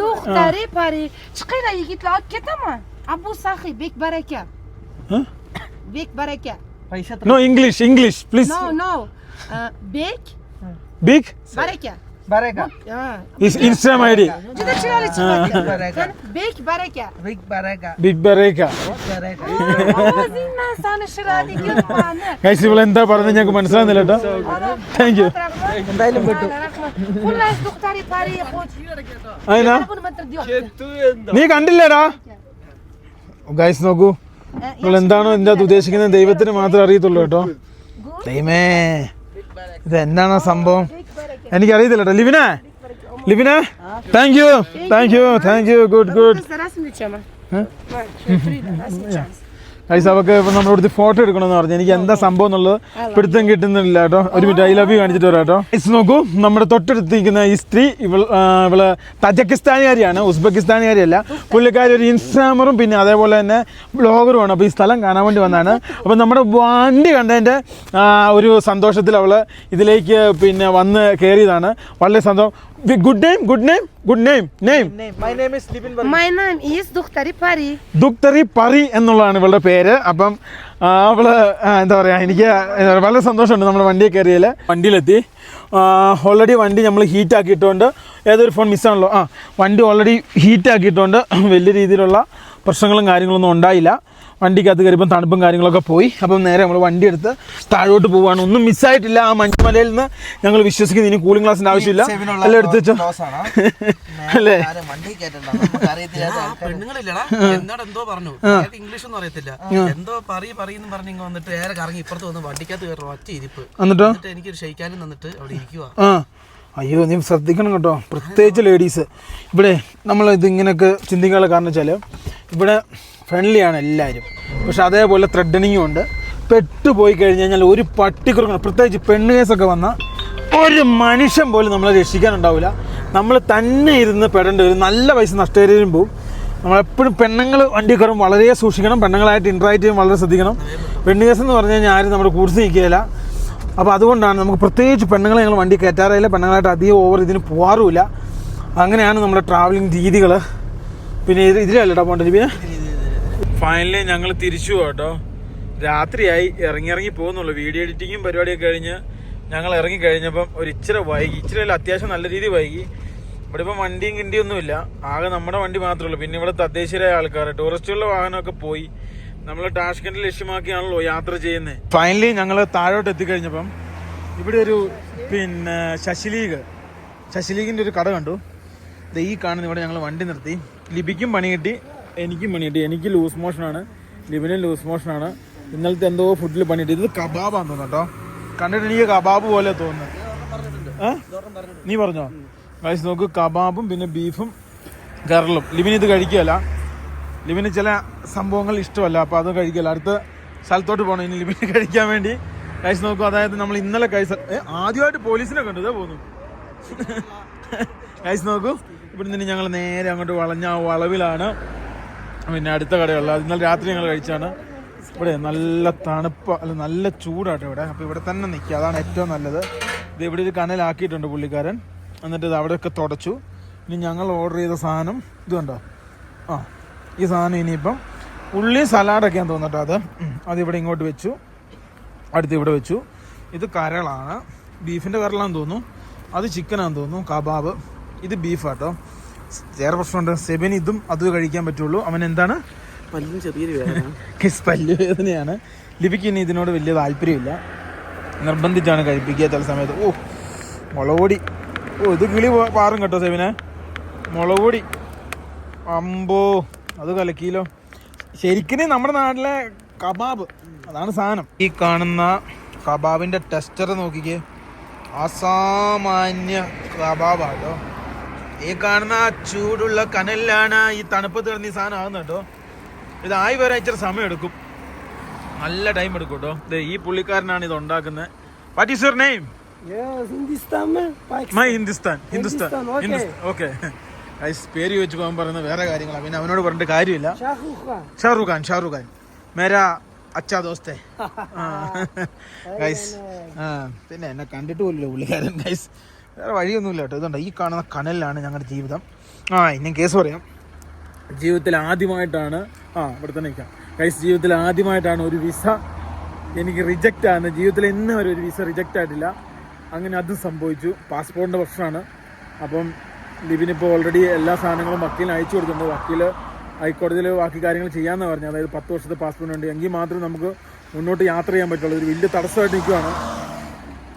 Duk Tari Pari. Çıkıyla yigit la ket ama. Abu Sahi Big Baraka. Huh? Big Baraka. പൈസ no English English please No no. Uh, big? Big Baraka. Baraka Ah. Instagram I D Cida çıkarı. Baraka. Big Baraka. ben sana şıradi gırpanı. Guys ഇപ്പോൾ എന്താ പറഞ്ഞത് ഞങ്ങൾക്ക് മനസ്സിലാകുന്നില്ല കേട്ടോ. Thank you എന്തായാലും വിട്ടു. അതിനാ? നീ കണ്ടില്ലടാ? ഗൈസ് നോക്കൂ. നിങ്ങൾ എന്താണോ എന്താ ഉദ്ദേശിക്കുന്നത് ദൈവത്തിന് മാത്രമേ അറിയത്തുള്ളൂ കേട്ടോ. ദൈവമേ. ഇത് എന്താണ് സംഭവം? എനിക്കറിയത്തില്ല കേട്ടോ ലിബിന ലിവിനെ thank you thank you thank you good good guys അവർക്ക് ഇപ്പം നമ്മുടെ അടുത്ത് ഫോട്ടോ എടുക്കണമെന്ന് പറഞ്ഞു. എനിക്ക് എന്താ സംഭവം എന്നുള്ളത് പിടുത്തം കിട്ടുന്നില്ല കേട്ടോ. ഒരു മിനിറ്റ് ഐ ലവ് യു കാണിച്ചിട്ട് വരാം കേട്ടോ. ഗൈസ് നോക്കൂ. നമ്മുടെ തൊട്ടടുത്ത് നിൽക്കുന്ന ഈ സ്ത്രീ ഇവൾ ഇവൾ തജക്കിസ്ഥാനുകാരിയാണ്. ഉസ്ബെക്കിസ്ഥാനുകാരിയല്ല. പുള്ളിക്കാരി ഒരു ഇൻസ്റ്റാമറും പിന്നെ അതേപോലെ തന്നെ ബ്ലോഗറുമാണ്. അപ്പോൾ ഈ സ്ഥലം കാണാൻ വേണ്ടി വന്നതാണ് അപ്പോൾ നമ്മുടെ വണ്ടി കണ്ടതിന്റെ ഒരു സന്തോഷത്തിൽ അവൾ ഇതിലേക്ക് പിന്നെ വന്ന് കയറിയതാണ് വളരെ സന്തോഷം. Good good name, good name, name. My name is Libin Bari. My name is Duktari Pari. Duktari Pari എന്നുള്ളതാണ് ഇവളുടെ പേര് അപ്പം അവൾ എന്താ പറയുക എനിക്ക് എന്താ പറയുക, വളരെ സന്തോഷമുണ്ട് നമ്മുടെ വണ്ടിയെ കയറിയാൽ വണ്ടിയിലെത്തി ഓൾറെഡി വണ്ടി നമ്മൾ ഹീറ്റ് ആക്കിയിട്ടുണ്ട് ഏതൊരു ഫോൺ മിസ്സാണല്ലോ ആ വണ്ടി ഓൾറെഡി ഹീറ്റ് ആക്കിയിട്ടുണ്ട് വലിയ രീതിയിലുള്ള പ്രശ്നങ്ങളും കാര്യങ്ങളൊന്നും ഉണ്ടായില്ല വണ്ടിക്കകത്ത് കയറിയപ്പം തണുപ്പും കാര്യങ്ങളൊക്കെ പോയി. അപ്പം നേരെ നമ്മൾ വണ്ടി എടുത്ത് താഴോട്ട് പോവാണ്. ഒന്നും മിസ്സായിട്ടില്ല. ആ മഞ്ഞുമലയിൽ നിന്ന് ഞങ്ങൾ വിശ്വസിക്കുന്നു. ഇനി കൂളിംഗ് ഗ്ലാസിന്റെ ആവശ്യമില്ല. എല്ലാം എടുത്ത് വെച്ചോ. <laughs> അല്ലേ? എന്തോ പറഞ്ഞു. ഇംഗ്ലീഷ് ഒന്നും അറിയത്തില്ല. എന്തോ പറയ പറയുന്നു പറഞ്ഞു ഇങ്ങ് വന്നിട്ട് നേരെ കറങ്ങി ഇപ്പുറത്ത് വന്ന് വണ്ടിക്കകത്ത് കയറി. ഒറ്റ ഇരിപ്പ്. എന്നിട്ടോ? എന്നിട്ട് എനിക്കൊരു ഷെയ്ക്കാനും തന്നിട്ട് അവിടെ ഇരിക്കുക അയ്യോ നീ ശ്രദ്ധിക്കണം കേട്ടോ. പ്രത്യേകിച്ച് ലേഡീസ് ഇവിടെ നമ്മൾ ഇത് ഇങ്ങനെയൊക്കെ ചിന്തിക്കാനുള്ള കാരണം വെച്ചാൽ ഇവിടെ ഫ്രണ്ട്ലിയാണ് എല്ലാവരും പക്ഷെ അതേപോലെ ത്രെഡനിങ്ങും ഉണ്ട്. പെട്ട് പോയി കഴിഞ്ഞ് കഴിഞ്ഞാൽ ഒരു പട്ടിക്കുറുക്കണം പ്രത്യേകിച്ച് പെണ്ണ് കേസൊക്കെ വന്നാൽ ഒരു മനുഷ്യൻ പോലും നമ്മളെ രക്ഷിക്കാനുണ്ടാവില്ല. നമ്മൾ തന്നെ ഇരുന്ന് പെടേണ്ടി ഒരു നല്ല പൈസ നഷ്ടപരിഹാരം പോവും. നമ്മളെപ്പോഴും പെണ്ണുങ്ങൾ വണ്ടി കയറും വളരെ സൂക്ഷിക്കണം. പെണ്ണുങ്ങളായിട്ട് ഇൻട്രാക്ട് ചെയ്യാൻ വളരെ ശ്രദ്ധിക്കണം. പെണ്ണ് കേസ് എന്ന് പറഞ്ഞു കഴിഞ്ഞാൽ ആരും നമ്മുടെ കൂടുതൽ നിൽക്കുകയില്ല. അപ്പോൾ അതുകൊണ്ടാണ് നമുക്ക് പ്രത്യേകിച്ച് പെണ്ണുങ്ങളെ ഞങ്ങൾ വണ്ടി കയറ്റാറില്ല. പെണ്ണുങ്ങളായിട്ട് അധികം ഓവർ ഇതിന് പോകാറുമില്ല അങ്ങനെയാണ് നമ്മുടെ ട്രാവലിംഗ് രീതികൾ പിന്നെ ഇത് ഇതിലല്ലടാ പോകേണ്ടത്? പിന്നെ? ഫൈനലി ഞങ്ങൾ തിരിച്ചു കേട്ടോ രാത്രിയായി ഇറങ്ങി ഇറങ്ങി പോകുന്നുള്ളൂ. വീഡിയോ എഡിറ്റിങ്ങും പരിപാടിയൊക്കെ കഴിഞ്ഞ് ഞങ്ങൾ ഇറങ്ങി കഴിഞ്ഞപ്പം ഒരു ഇച്ചിരി വൈകി. ഇച്ചിരി അത്യാവശ്യം നല്ല രീതിയിൽ വൈകി. ഇവിടെ ഇപ്പം വണ്ടിയും കിണ്ടിയൊന്നുമില്ല ആകെ നമ്മുടെ വണ്ടി മാത്രമേ ഉള്ളൂ. പിന്നെ ഇവിടെ തദ്ദേശീയരായ ആൾക്കാർ ടൂറിസ്റ്റുകളുടെ വാഹനമൊക്കെ പോയി. നമ്മൾ ടാഷ്കൻഡ് ലക്ഷ്യമാക്കിയാണല്ലോ യാത്ര ചെയ്യുന്നത് ഫൈനലി ഞങ്ങൾ താഴോട്ട് എത്തിക്കഴിഞ്ഞപ്പം ഇവിടെ ഒരു പിന്നെ ശശിലീഗ് ശശിലീഗിന്റെ ഒരു കട കണ്ടു. ഈ കാണുന്ന ഇവിടെ ഞങ്ങൾ വണ്ടി നിർത്തി. ലിപിക്കും പണി കിട്ടി. എനിക്കും പണി കിട്ടി എനിക്ക് ലൂസ് മോഷനാണ് ലിബിനും ലൂസ് മോഷനാണ് ഇന്നലത്തെ എന്തോ ഫുഡിൽ പണി കിട്ടി ഇത് കബാബാന്ന് തോന്നുന്നു കേട്ടോ. കണ്ടിട്ട് എനിക്ക് കബാബ് പോലെ തോന്നുന്നു? നീ പറഞ്ഞോ? വയസ്സ് നോക്ക് കബാബും പിന്നെ ബീഫും ഗർലും ലിബിന് ഇത് കഴിക്കുകയല്ല. ലിബിന് ചില സംഭവങ്ങൾ ഇഷ്ടമല്ല. അപ്പോൾ അത് കഴിക്കില്ല അടുത്ത സ്ഥലത്തോട്ട് പോകണം ഇനി ലിബിന് കഴിക്കാൻ വേണ്ടി. കഴിച്ച് നോക്കും അതായത് നമ്മൾ ഇന്നലെ കഴിച്ച ആദ്യമായിട്ട് പോലീസിനെ കണ്ടു. പോകുന്നു കഴിച്ച് നോക്കൂ. ഇവിടെ നിന്ന് ഞങ്ങൾ നേരെ അങ്ങോട്ട് വളഞ്ഞ വളവിലാണ് പിന്നെ അടുത്ത കടയുള്ള ഇന്നലെ രാത്രി ഞങ്ങൾ കഴിച്ചാണ്. ഇവിടെ നല്ല തണുപ്പ് അല്ല നല്ല ചൂടാട്ടോ ഇവിടെ. അപ്പോൾ ഇവിടെ തന്നെ നിൽക്കുക അതാണ് ഏറ്റവും നല്ലത്. ഇത് ഇവിടെ ഒരു കനലാക്കിയിട്ടുണ്ട് പുള്ളിക്കാരൻ. എന്നിട്ട് ഇത് അവിടെയൊക്കെ തുടച്ചു. ഇനി ഞങ്ങൾ ഓർഡർ ചെയ്ത സാധനം ഇതുണ്ടോ ആ ഈ സാധനം ഇനിയിപ്പം ഉള്ളി സലാഡൊക്കെയാണ് തോന്നട്ടോ അത്. അതിവിടെ ഇങ്ങോട്ട് വെച്ചു. അടുത്ത് ഇവിടെ വെച്ചു. ഇത് കരളാണ്. ബീഫിന്റെ കരളാന്ന് തോന്നുന്നു. അത് ചിക്കനാന്ന് തോന്നുന്നു. കബാബ്. ഇത് ബീഫാട്ടോ വേറെ പ്രശ്നമുണ്ട്. സെബിന് ഇതും അത് കഴിക്കാൻ പറ്റുള്ളൂ. അവൻ എന്താണ്? പല്ലും ചെറിയൊരു വേദന. കിസ് പല്ല് വേദനയാണ് ലിപിക്ക് ഇനി ഇതിനോട് വലിയ താല്പര്യമില്ല. നിർബന്ധിച്ചാണ് കഴിപ്പിക്കുക ചില സമയത്ത്. ഓ മുളകൊടി ഓ ഇത് കിളി പാറും കേട്ടോ സെബിനെ. മുളകൊടി അമ്പോ അത് കലക്കിയിലോ ശരിക്കും നമ്മുടെ നാട്ടിലെ കബാബ് അതാണ് സാധനം. ഈ കാണുന്ന കബാബിന്റെ ടെസ്റ്റർ നോക്കിക്കേ. അസാമാന്യ കബാബാട്ടോ. ഈ കാണുന്ന ചൂടുള്ള കനലിലാണ് ഈ തണുപ്പ് തീർന്ന ഈ സാധനം ആകുന്നത് കേട്ടോ. ഇതായി വരാൻ ഇച്ചിരി സമയം എടുക്കും നല്ല ടൈം എടുക്കും കേട്ടോ. ഈ പുള്ളിക്കാരനാണ് ഇത് ഉണ്ടാക്കുന്നത്. What is your name my Hindustan Hindustan Hindustan, okay. Okay പേര് ചോദിച്ചു പോകാൻ പറയുന്നത് വേറെ കാര്യങ്ങളാണ് പിന്നെ അവനോട് പറഞ്ഞിട്ട് കാര്യമില്ല. ഷാറൂഖ് ഖാൻ ഷാറുഖ് ഖാൻ മേരാ അച്ഛാ ദോസ്തേ. <laughs> ഗൈസ് <laughs> ആ പിന്നെ എന്നെ കണ്ടിട്ട് പോലില്ല പുള്ളിക്കാരൻ ഗൈസ് വേറെ വഴിയൊന്നുമില്ല കേട്ടോ. ഇതുണ്ട് ഈ കാണുന്ന കനലിലാണ് ഞങ്ങളുടെ ജീവിതം. ആ ഇനി കേസ് പറയാം. ജീവിതത്തിൽ ആദ്യമായിട്ടാണ് ആ ഇവിടെ തന്നെ നിൽക്കാം. കൈസ് ജീവിതത്തിൽ ആദ്യമായിട്ടാണ് ഒരു വിസ എനിക്ക് റിജക്റ്റ് ആണ് ജീവിതത്തിൽ ഇന്ന് വരെ ഒരു വിസ റിജക്റ്റ് ആയിട്ടില്ല. അങ്ങനെ അത് സംഭവിച്ചു. പാസ്പോർട്ടിന്റെ പ്രശ്നമാണ്. അപ്പം ലിബിനിപ്പോൾ ഓൾറെഡി എല്ലാ സാധനങ്ങളും വക്കീലിന് അയച്ചു കൊടുത്തിട്ടുണ്ട്. വക്കീൽ ഹൈക്കോടതിയിൽ ബാക്കി കാര്യങ്ങൾ ചെയ്യാമെന്ന് പറഞ്ഞു അതായത് പത്ത് വർഷത്തെ പാസ്പോർട്ട് ഉണ്ട്. എങ്കിൽ മാത്രമേ നമുക്ക് മുന്നോട്ട് യാത്ര ചെയ്യാൻ പറ്റുള്ളൂ. ഒരു വലിയ തടസ്സമായിട്ട് നിൽക്കുകയാണ്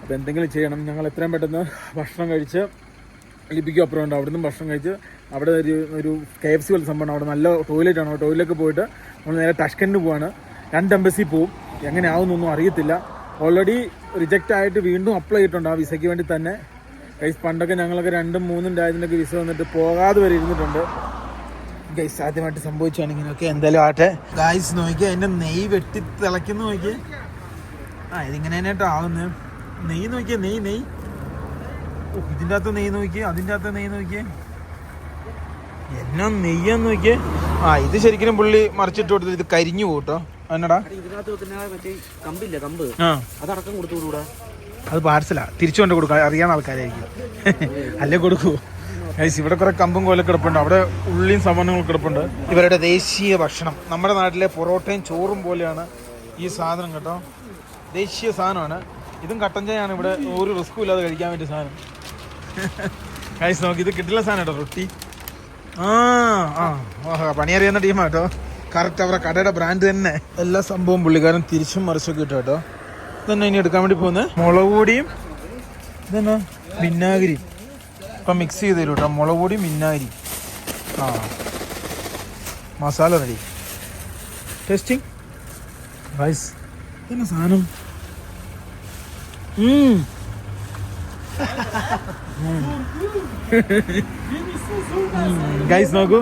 അപ്പോൾ എന്തെങ്കിലും ചെയ്യണം. ഞങ്ങൾ എത്രയും പെട്ടെന്ന് ഭക്ഷണം കഴിച്ച് ലിപിക്കും അപ്പുറം ഉണ്ട്. അവിടുന്ന് ഭക്ഷണം കഴിച്ച് അവിടെ ഒരു ഒരു കെ എഫ് സി പോലെ സംഭവമാണ് അവിടെ നല്ല ടോയ്ലറ്റ് ആണ്. ടോയ്ലറ്റിലൊക്കെ പോയിട്ട് നമ്മൾ നേരെ ടഷ്കന് പോവാണ്. രണ്ട് എംബസി പോവും. എങ്ങനെയാവുന്നൊന്നും അറിയത്തില്ല. ഓൾറെഡി റിജക്റ്റ് ആയിട്ട് വീണ്ടും അപ്ലൈ ചെയ്തിട്ടുണ്ട് ആ വിസയ്ക്ക് വേണ്ടി തന്നെ. ഗൈസ് പണ്ടൊക്കെ ഞങ്ങളൊക്കെ രണ്ടും മൂന്നും രാജ്യത്തിന്റെയൊക്കെ വിസ വന്നിട്ട് പോകാതെ വരെ ഇരുന്നിട്ടുണ്ട്. ഗൈസ് ആദ്യമായിട്ട് സംഭവിച്ചാണ് ഇങ്ങനെയൊക്കെ. എന്തായാലും ആട്ടെ ഗൈസ് നോക്കിയാൽ എന്റെ നെയ് വെട്ടി തിളയ്ക്കുന്നു നോക്കി ആ ഇതിങ്ങനെ തന്നെയായിട്ട് ആവുന്നത്. നെയ്യ് നോക്കിയേ നെയ്യ് നെയ്യ് ഓ, ഇതിന്റെ അകത്ത് നെയ്യ് നോക്കിയേ അതിന്റെ അകത്ത് നെയ്യ് നോക്കിയേ. എന്നാ നെയ്യാന്ന് നോക്കിയേ? ആ ഇത് ശരിക്കും പുള്ളി മറിച്ചിട്ട് കൊടുത്തത് ഇത് കരിഞ്ഞു പോട്ടോ എന്നടാ കമ്പില്ല കമ്പ്? അതടക്കം അത് പാർസലാ. തിരിച്ചു കൊണ്ട് കൊടുക്കുക അറിയാൻ ആൾക്കാരായിരിക്കും. അല്ലേ കൊടുക്കൂ? ഇവിടെ കുറെ കമ്പും കോലൊക്കെ കിടപ്പുണ്ട്. അവിടെ ഉള്ളിയും സാമാനങ്ങളും കിടപ്പുണ്ട്. ഇവരുടെ ദേശീയ ഭക്ഷണം. നമ്മുടെ നാട്ടിലെ പൊറോട്ടയും ചോറും പോലെയാണ് ഈ സാധനം കേട്ടോ. ദേശീയ സാധനമാണ്. ഇതും കട്ടൻ ചായയാണ്. ഇവിടെ ഒരു റിസ്ക്കും ഇല്ലാതെ കഴിക്കാൻ പറ്റിയ സാധനം. കഴിച്ച് നോക്കി ഇത് കിട്ടില്ല സാധനം കേട്ടോ റൊട്ടി. ആ ആ. പണിയറിയുന്ന ടീമാ കേട്ടോ. കറക്റ്റ് അവരുടെ കടയുടെ ബ്രാൻഡ് തന്നെ. എല്ലാ സംഭവം പുള്ളിക്കാരൻ തിരിച്ചും മറിച്ചൊക്കെ കിട്ടും കേട്ടോ. ഇതന്നെ ഇനി എടുക്കാൻ വേണ്ടി പോകുന്നത് മുളക് പൊടിയും ഇതന്നെ? വിന്നാഗിരി ഇപ്പം മിക്സ് ചെയ്ത് തരും കേട്ടോ. മുളക് പൊടിയും വിന്നാഗിരി ആ. മസാല റെഡി. ടേസ്റ്റിംഗ് റൈസ് ഇതന്നെ സാധനം? ഉം. ഗൈസ് നോക്കൂ.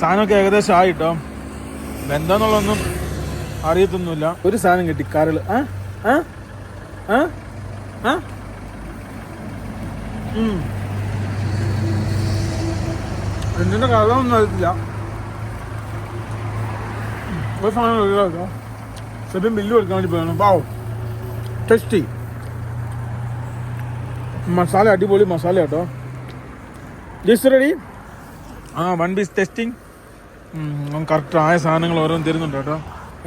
സാധനമൊക്കെ ഏകദേശം ആയിട്ടോ? എന്താന്നുള്ളതൊന്നും അറിയത്തൊന്നുമില്ല. ഒരു സാധനം കിട്ടി കരൾ. ആ? ആ? ആ? ആ. എന്തിന്റെ കഥയൊന്നും അറിയത്തില്ല. ഒരു സാധനം സെബിൻ ബില്ല് കൊടുക്കാൻ വേണ്ടി പോകണം പാവം ടെസ്റ്റി മസാല അടിപൊളി മസാല കേട്ടോ. ജസ്റ്റ് റെഡി ആ വൺ പീസ് ടെസ്റ്റിംഗ് കറക്റ്റ് ആയ സാധനങ്ങൾ ഓരോന്ന് തരുന്നുണ്ട് കേട്ടോ.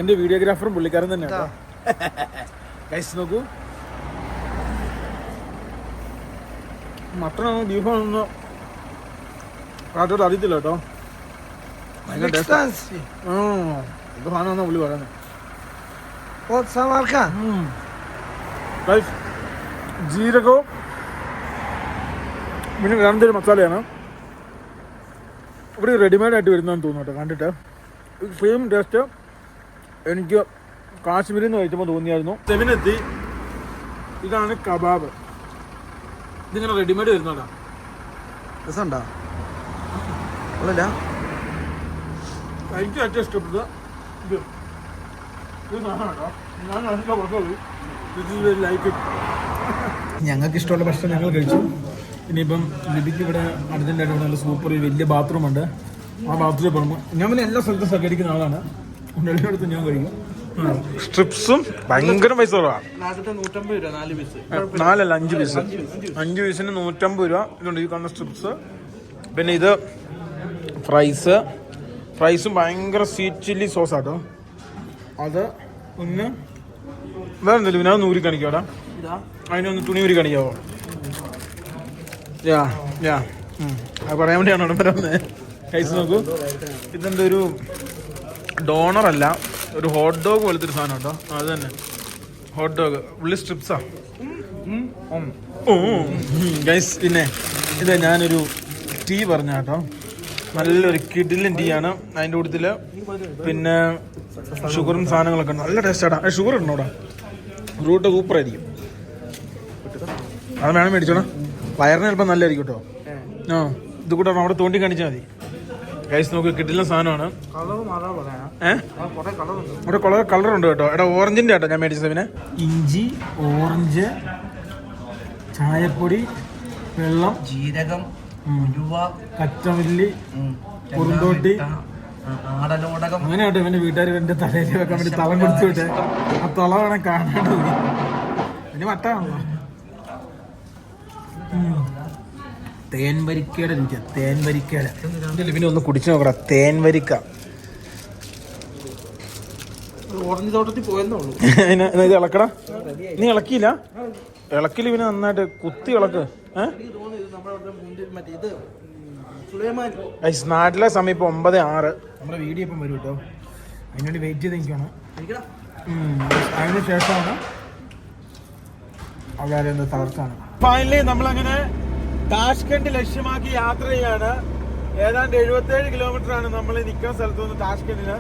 എന്റെ വീഡിയോഗ്രാഫറും പുള്ളിക്കാരൻ തന്നെ കേട്ടോ. കൈസ് നോക്കൂ. മട്ടണോ ബീഫാണോ? ഒന്ന് കാട്ടോട് അറിയത്തില്ല കേട്ടോ. ജീരകവും പിന്നെ രണ്ടൊരു മസാലയാണ്? ഇവിടെ റെഡിമെയ്ഡായിട്ട് വരുന്നതെന്ന് തോന്നുന്നു കേട്ടോ കണ്ടിട്ട്. സെയിം ടേസ്റ്റ് എനിക്ക് കാശ്മീരിൽ നിന്ന് കഴിച്ചപ്പോൾ തോന്നിയായിരുന്നു സെവിനെത്തി ഇതാണ് കബാബ്. ഇതിങ്ങനെ റെഡിമെയ്ഡ് വരുന്നതാ. രസമുണ്ടോ? അതല്ല എനിക്ക് ഏറ്റവും ഇഷ്ടപ്പെട്ടത് ഇത്. ഇത് സാധനം കേട്ടോ. ഞാൻ അതിന്റെ ലൈക്ക് ഞങ്ങൾക്ക് ഇഷ്ടമുള്ള ഭക്ഷണം ഞങ്ങൾ കഴിച്ചു. ഇനിയിപ്പം ലിബിക്ക് ഇവിടെ അടുത്തിന്റെ ഇവിടെ നല്ല സൂപ്പർ വലിയ ബാത്റൂം ഉണ്ട്. ആ ബാത്റൂമിൽ പോകുമ്പോൾ ഞാൻ പിന്നെ എല്ലാ സ്ഥലത്തും സഹകരിക്കുന്ന ആളാണ്. അതുകൊണ്ട് ഞാൻ കഴിക്കും. സ്ട്രിപ്സും ഭയങ്കര പൈസ കുറവാണ് രൂപ നാല് പീസ് നാലല്ല അഞ്ച് പീസ് അഞ്ച് പീസിന് നൂറ്റമ്പത് രൂപ ഇതുണ്ട്. ഈ കാണുന്ന സ്ട്രിപ്സ് പിന്നെ ഇത് ഫ്രൈസ് ഫ്രൈസും ഭയങ്കര സ്വീറ്റ് ചില്ലി സോസ് ആട്ടോ. അത് ഒന്ന് വേറെ എന്തെങ്കിലും പിന്നെ അത് നൂരി കാണിക്കാം അതിനൊന്ന് തുണി ഊരി കാണിക്കാവോ? പറയാൻ വേണ്ടിയാണ് ഇതെന്താ ഒരു ഡോണർ അല്ല ഒരു ഹോട്ട് ഡോഗ് പോലത്തെ ഒരു സാധനം ആ, അത് തന്നെ. ഹോട്ട് ഡോഗ് ഉള്ളി സ്ട്രിപ്സാ ഗൈസ് പിന്നെ ഇത് ഞാനൊരു ടീ പറഞ്ഞ കേട്ടോ. നല്ലൊരു കിഡിലും ടീ ആണ്. അതിന്റെ കൂട്ടത്തിൽ പിന്നെ ഷുഗറും സാധനങ്ങളൊക്കെ ഉണ്ട്. നല്ല ടേസ്റ്റാടാ ഷുഗർ ഉണ്ടോടാ? റൂട്ട് സൂപ്പറായിരിക്കും അത് വേണം മേടിച്ചോടാ. വയറിന് ചിലപ്പോൾ നല്ലതായിരിക്കും കേട്ടോ. ആ ഇത് കൂടെ അവിടെ തോണ്ടി കാണിച്ചാൽ മതി. ഗൈസ് നോക്ക് കിട്ടില്ല സാധനമാണ്. ഏഹ് ഇവിടെ കളർ കളർ ഉണ്ട്. കേട്ടോ. എടാ ഓറഞ്ചിന്റെ കേട്ടോ ഞാൻ മേടിച്ചത് പിന്നെ. ഇഞ്ചി ഓറഞ്ച് ചായപ്പൊടി വെള്ളം ജീരകം കറ്റമല്ലി കുറുന്തോട്ടി അങ്ങനെ കേട്ടോ ഇവന്റെ വീട്ടുകാർ എന്റെ തലയിൽ വെക്കാൻ വേണ്ടി തളം കുടിച്ചു വിട്ടെ. ആ തള വേണം കാണാണ്ട് പോയി പിന്നെ വട്ടാണല്ലോ. തേൻ വരിക്കയുടെ രുചിയാ തേൻ വരിക്കയുടെ പിന്നെ ഒന്ന് കുടിച്ചു നോക്കണം തേൻ വരിക്ക ഓറഞ്ച് തോട്ടത്തിൽ പോയെന്നേ ഇത് ഇളക്കടാ. നീ ഇളക്കിയില്ല. ഇളക്കിൽ പിന്നെ നന്നായിട്ട് കുത്തി ഇളക്ക്. ഏഹ് നാട്ടിലെ സമയം ഇപ്പൊ ഒമ്പത് ആറ്. നമ്മുടെ വീഡിയോ ഇപ്പം വരും കേട്ടോ. അതിനുവേണ്ടി വെയിറ്റ് ചെയ്ത് നിൽക്കണം അതിന് ശേഷമാണ് അവിടെ എന്താ തളർത്താണ് ഫൈനലി നമ്മളങ്ങനെ താഷ്കണ്ട് ലക്ഷ്യമാക്കി യാത്ര ചെയ്യാണ് ഏതാണ്ട് എഴുപത്തേഴ് കിലോമീറ്റർ ആണ് നമ്മൾ നിൽക്കുന്ന സ്ഥലത്ത് നിന്ന് താഷ്കണ്ടിന്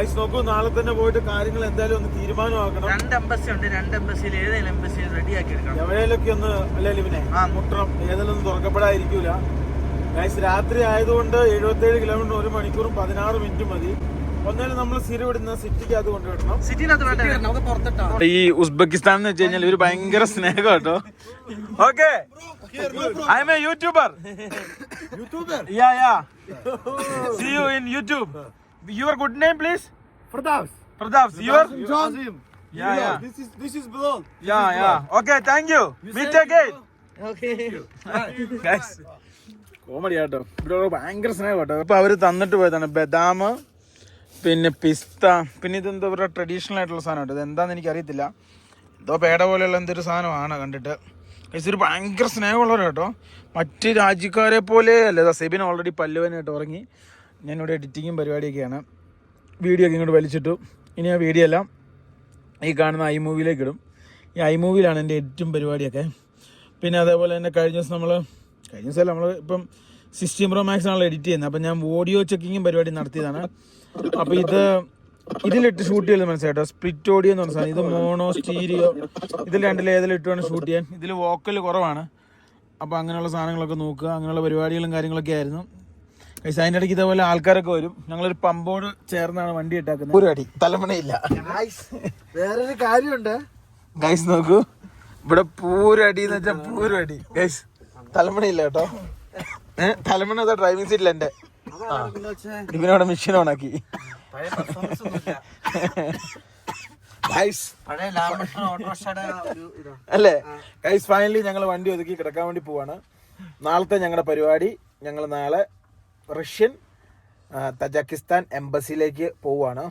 ഐസ് നോക്കൂ നാളെ തന്നെ പോയിട്ട് കാര്യങ്ങൾ എന്തായാലും ഒന്ന് തീരുമാനമാക്കണം. രണ്ട് എംബസി ഉണ്ട് രണ്ട് എംബസിയിൽ ഏതെങ്കിലും എംബസി റെഡിയാക്കി എടുക്കണം എവിടെയെങ്കിലൊക്കെ ഒന്ന് അല്ലേ ലിവിനെ ആ. മുട്ടണം ഏതെങ്കിലും ഒന്നും തുറക്കപ്പെടാതിരിക്കൂല. ഗൈസ് രാത്രി ആയതുകൊണ്ട് എഴുപത്തേഴ് കിലോമീറ്റർ ഒരു മണിക്കൂറും പതിനാറ് മിനിറ്റ് മതി. ഈ ഉസ്ബെക്കിസ്ഥാൻ എന്ന് വെച്ച് കഴിഞ്ഞാൽ ഇവർ ഭയങ്കര സ്നേഹം കേട്ടോ. Okay I a YouTuber. YouTuber? Yeah, yeah. See you in YouTube. Your good name, please? Pradavs. Pradavs. Your? John. Yeah, yeah, yeah. This is this is Bilal. you. Meet again. Okay. Guys. Comedy ആട്ടോ ഇവിടെ ഭയങ്കര സ്നേഹം കേട്ടോ അപ്പൊ അവർ തന്നിട്ട് പോയതാണ് ബദാം പിന്നെ പിസ്ത പിന്നെ ഇതെന്തോ ഇവരുടെ ട്രഡീഷണൽ ആയിട്ടുള്ള സാധനം കേട്ടോ ഇത് എന്താണെന്ന് എനിക്കറിയത്തില്ല എന്തോ പേട പോലെയുള്ള എന്തൊരു സാധനമാണ് കണ്ടിട്ട് ഒരു ഭയങ്കര സ്നേഹമുള്ളവരാണ് കേട്ടോ. മറ്റ് രാജ്യക്കാരെ പോലെ അല്ല സെബിൻ ഓൾറെഡി പല്ലുവനായിട്ട് ഉറങ്ങി. ഞാനിവിടെ എഡിറ്റിങ്ങും പരിപാടിയൊക്കെയാണ്. വീഡിയോ ഒക്കെ ഇങ്ങോട്ട് വലിച്ചിട്ടു. ഇനി ആ വീഡിയോ എല്ലാം ഈ കാണുന്ന ഐ മൂവിയിലേക്ക് ഇടും. ഈ ഐ മൂവിയിലാണ് എന്റെ എഡിറ്റും പരിപാടിയൊക്കെ. പിന്നെ അതേപോലെ തന്നെ കഴിഞ്ഞ ദിവസം നമ്മൾ കഴിഞ്ഞ ദിവസം നമ്മൾ ഇപ്പം സിക്സ്റ്റീൻ പ്രോ മാക്സിനാണല്ലോ എഡിറ്റ് ചെയ്യുന്നത്. അപ്പം ഞാൻ ഓഡിയോ ചെക്കിങ്ങും പരിപാടി നടത്തിയതാണ്. അപ്പോൾ ഇത് ഇതിലിട്ട് ഷൂട്ട് ചെയ്യുന്നത് മനസ്സിലായിട്ടോ സ്പ്ലിറ്റ് ഓഡിയോ എന്ന് പറഞ്ഞ സാധനം. ഇത് മോണോ സ്റ്റീരിയോ ഇതിൽ രണ്ടിൽ ഏതിലിട്ടാണ് ഷൂട്ട് ചെയ്യാൻ. ഇതിൽ വോക്കൽ കുറവാണ്. അപ്പോൾ അങ്ങനെയുള്ള സാധനങ്ങളൊക്കെ നോക്കുക. അങ്ങനെയുള്ള പരിപാടികളും കാര്യങ്ങളൊക്കെ ആയിരുന്നു. അതിന്റെ ഇടയ്ക്ക് ഇതേപോലെ ആൾക്കാരൊക്കെ വരും. ഞങ്ങളൊരു പമ്പോട് ചേർന്നാണ് വണ്ടി ഇട്ടാക്കുന്നത്. ഒരു അടി. തലമണയില്ല. വേറൊരു കാര്യമുണ്ട്. ഗൈസ് നോക്കൂ. ഇവിടെ പൂരടി എന്ന് വെച്ചാൽ പൂരടി ഗൈസ് തലമണയില്ല കേട്ടോ. ഏഹ് തലമണ ഡ്രൈവിംഗ് സീറ്റിൽ എന്റെ? ഇവനവിടെ മെഷീൻ ഓണാക്കി പഴയ ഓട്ടോറിക്ഷയുടെ ഒരു അല്ലേ? ഗൈസ് ഫൈനലി ഞങ്ങൾ വണ്ടി ഒതുക്കി കിടക്കാൻ വേണ്ടി പോവാണ്. നാളത്തെ ഞങ്ങളുടെ പരിപാടി ഞങ്ങൾ നാളെ റഷ്യൻ തജാക്കിസ്ഥാൻ എംബസിയിലേക്ക് പോവുകയാണ്